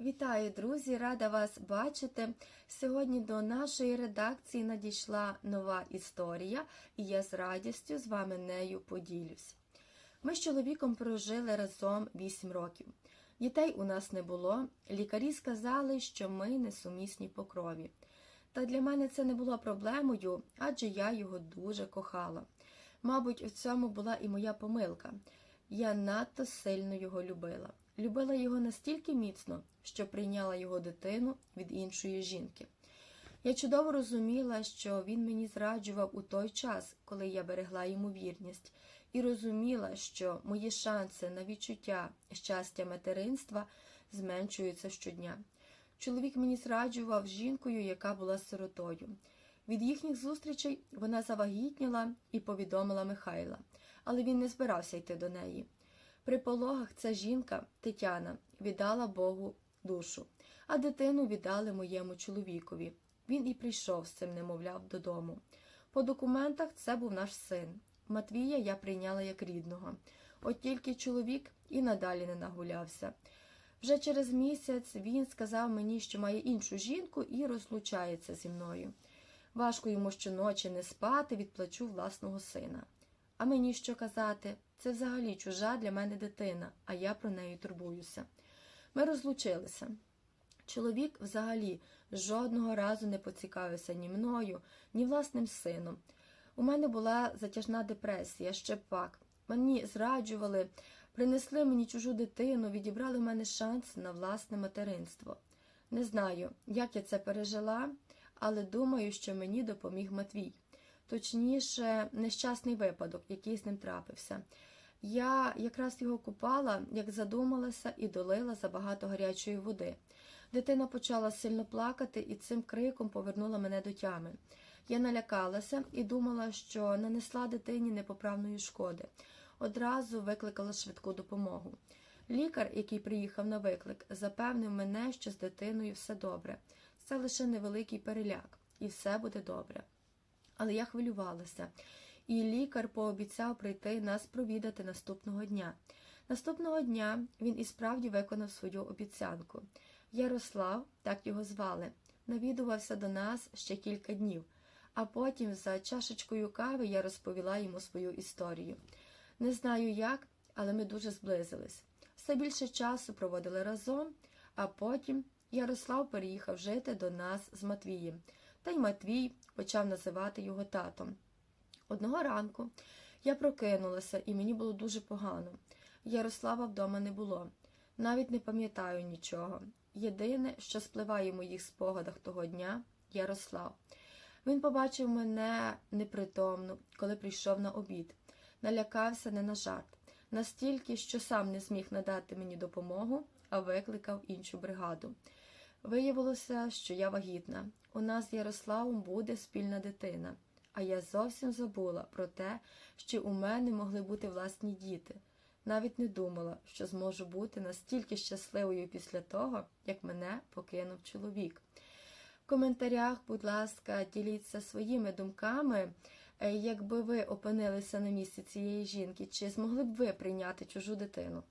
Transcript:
Вітаю, друзі! Рада вас бачити. Сьогодні до нашої редакції надійшла нова історія, і я з радістю з вами нею поділюсь. Ми з чоловіком прожили разом 8 років. Дітей у нас не було. Лікарі сказали, що ми несумісні по крові. Та для мене це не було проблемою, адже я його дуже кохала. Мабуть, в цьому була і моя помилка. Я надто сильно його любила. Любила його настільки міцно, що прийняла його дитину від іншої жінки. Я чудово розуміла, що він мені зраджував у той час, коли я берегла йому вірність, і розуміла, що мої шанси на відчуття щастя материнства зменшуються щодня. Чоловік мені зраджував жінкою, яка була сиротою. Від їхніх зустрічей вона завагітніла і повідомила Михайла, але він не збирався йти до неї. При пологах ця жінка, Тетяна, віддала Богу душу, а дитину віддали моєму чоловікові. Він і прийшов з цим немовляв додому. По документах це був наш син. Матвія я прийняла як рідного. От тільки чоловік і надалі не нагулявся. Вже через місяць він сказав мені, що має іншу жінку і розлучається зі мною. Важко йому щоночі не спати, відплачу власного сина. А мені що казати? Це взагалі чужа для мене дитина, а я про неї турбуюся. Ми розлучилися. Чоловік взагалі жодного разу не поцікавився ні мною, ні власним сином. У мене була затяжна депресія, ще пак. Мені зраджували, принесли мені чужу дитину, відібрали в мене шанс на власне материнство. Не знаю, як я це пережила, але думаю, що мені допоміг Матвій. Точніше, нещасний випадок, який з ним трапився. Я якраз його купала, як задумалася, і долила забагато гарячої води. Дитина почала сильно плакати і цим криком повернула мене до тями. Я налякалася і думала, що нанесла дитині непоправної шкоди. Одразу викликала швидку допомогу. Лікар, який приїхав на виклик, запевнив мене, що з дитиною все добре. Це лише невеликий переляк, і все буде добре. Але я хвилювалася, і лікар пообіцяв прийти нас провідати наступного дня. Наступного дня він і справді виконав свою обіцянку. Ярослав, так його звали, навідувався до нас ще кілька днів, а потім за чашечкою кави я розповіла йому свою історію. Не знаю як, але ми дуже зблизились. Все більше часу проводили разом, а потім Ярослав переїхав жити до нас з Матвієм, та й Матвій почав називати його татом. Одного ранку я прокинулася, і мені було дуже погано. Ярослава вдома не було. Навіть не пам'ятаю нічого. Єдине, що спливає в моїх спогадах того дня Ярослав. Він побачив мене непритомну, коли прийшов на обід. Налякався не на жарт, настільки, що сам не зміг надати мені допомогу, а викликав іншу бригаду. Виявилося, що я вагітна. У нас з Ярославом буде спільна дитина, а я зовсім забула про те, що у мене могли бути власні діти. Навіть не думала, що зможу бути настільки щасливою після того, як мене покинув чоловік. В коментарях, будь ласка, діліться своїми думками, е, якби ви опинилися на місці цієї жінки, чи змогли б ви прийняти чужу дитину?